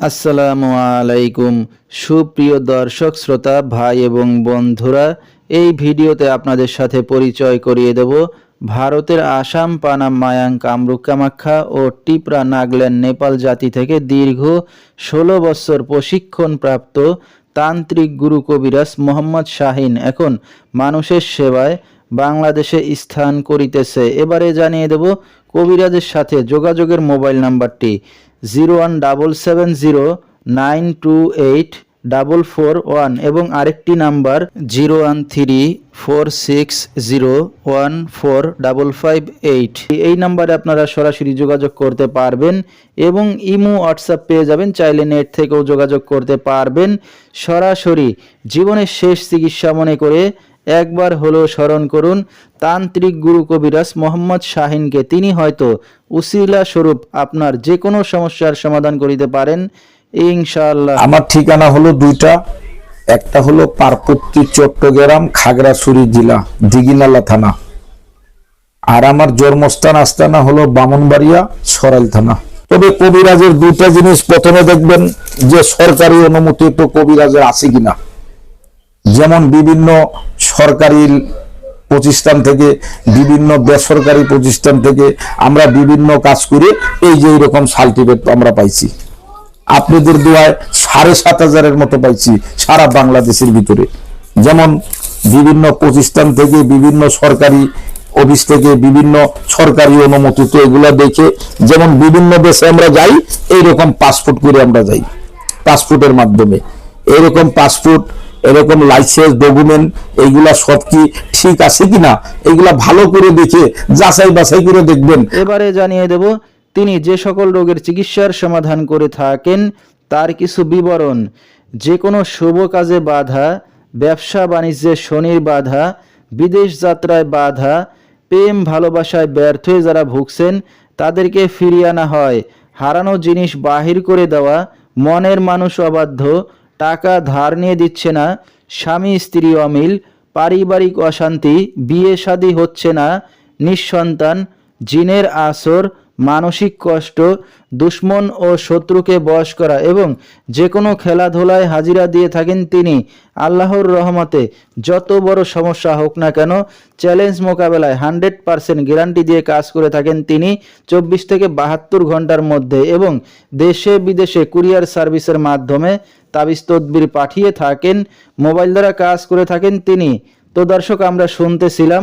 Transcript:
আসসালামু আলাইকুম। সুপ্রিয় দর্শক, শ্রোতা, ভাই এবং বন্ধুরা, এই ভিডিওতে আপনাদের সাথে পরিচয় করিয়ে দেব ভারতের আসাম, পানাম, মায়াং, কামরূপ, কামাখ্যা ও টিপরা নাগল্যান্ড, নেপাল জাতি থেকে দীর্ঘ ষোলো বছর প্রশিক্ষণপ্রাপ্ত তান্ত্রিক গুরু কবিরাজ মোহাম্মদ শাহিন এখন মানুষের সেবায় বাংলাদেশে স্থান করিতেছে। এবারে জানিয়ে দেব কবিরাজের সাথে যোগাযোগের মোবাইল নাম্বারটি zero one double seven zero nine two eight double four one এবং আরেকটি number zero one three four six zero one four double five eight এই নাম্বারে আপনারা সরাসরি যোগাযোগ করতে পারবেন এবং ইমো, হোয়াটসঅ্যাপ পেয়ে যাবেন। চাইলে নেট থেকেও যোগাযোগ করতে পারবেন। সরাসরি জীবনের শেষ চিকিৎসা মনে করে একবার হলো স্মরণ করুন, তান্ত্রিক গুরু কবিরাজ মোহাম্মদ শাহিনকে। তিনি হয়তো উসিলা স্বরূপ আপনার যে কোনো সমস্যার সমাধান করিতে পারেন। ইনশাআল্লাহ। আমার ঠিকানা হলো দুইটা। একটা হলো পার্বতী, চট্টগ্রাম, খাগড়াছড়ি জেলা, দিঘিনালা থানা। আর আমার জন্মস্থান আস্তানা হলো বামনবাড়িয়া, সরাইল থানা। তবে কবিরাজের দুইটা জিনিস প্রথমে দেখবেন যে সরকারি অনুমতি তো কবিরাজের আছে কিনা। যেমন বিভিন্ন সরকারি প্রতিষ্ঠান থেকে, বিভিন্ন বেসরকারি প্রতিষ্ঠান থেকে আমরা বিভিন্ন কাজ করে এই যে এরকম সার্টিফিকেট আমরা পাইছি। আপনাদের দোয়ায় সাড়ে সাত হাজারের মতো পাইছি সারা বাংলাদেশের ভিতরে। যেমন বিভিন্ন প্রতিষ্ঠান থেকে, বিভিন্ন সরকারি অফিস থেকে, বিভিন্ন সরকারি অনুমোদিত এগুলো দেখে যেমন বিভিন্ন দেশে আমরা যাই, এইরকম পাসপোর্ট করে আমরা যাই। পাসপোর্টের মাধ্যমে। এরকম পাসপোর্ট এরকম লাইসেন্স ডকুমেন্ট এইগুলা সব কি ঠিক আছে কিনা? এগুলা ভালো করে দেখে, যাচাই বাছাই করে দেখবেন। এবারে জানিয়ে দেব, তিনি যে সকল রোগের চিকিৎসার সমাধান করে থাকেন, তার কিছু বিবরণ। যে কোনো শুভ কাজে বাধা, ব্যবসা বাণিজ্যে শনির বাধা, বিদেশ যাত্রায় বাধা, প্রেম ভালোবাসায় ব্যর্থ হয়ে যারা ভুগছেন, তাদেরকে ফিরিয়ে আনা হয়। হারানো জিনিস বাহির করে দেওয়া, মনের মানুষ অবাধ্য টাকা ধার নিয়ে দিচ্ছে না, স্বামী, স্ত্রী অমিল, পারিবারিক অশান্তি, বিয়ে শাদী হচ্ছে না, নিঃসন্তান, জিনের আসর মানসিক কষ্ট, দুশ্মন ও শত্রুকে বশ করা এবং যে কোনো খেলাধুলায় হাজিরা দিয়ে থাকেন তিনি। আল্লাহর রহমতে যত বড় সমস্যা হোক না কেন, চ্যালেঞ্জ মোকাবেলায় হান্ড্রেড পারসেন্ট গ্যারান্টি দিয়ে কাজ করে থাকেন তিনি চব্বিশ থেকে বাহাত্তর ঘণ্টার মধ্যে এবং দেশে বিদেশে কুরিয়ার সার্ভিসের মাধ্যমে তাবিজ তদবির পাঠিয়ে থাকেন, মোবাইল দ্বারা কাজ করে থাকেন তিনি। তো দর্শক, আমরা শুনতেছিলাম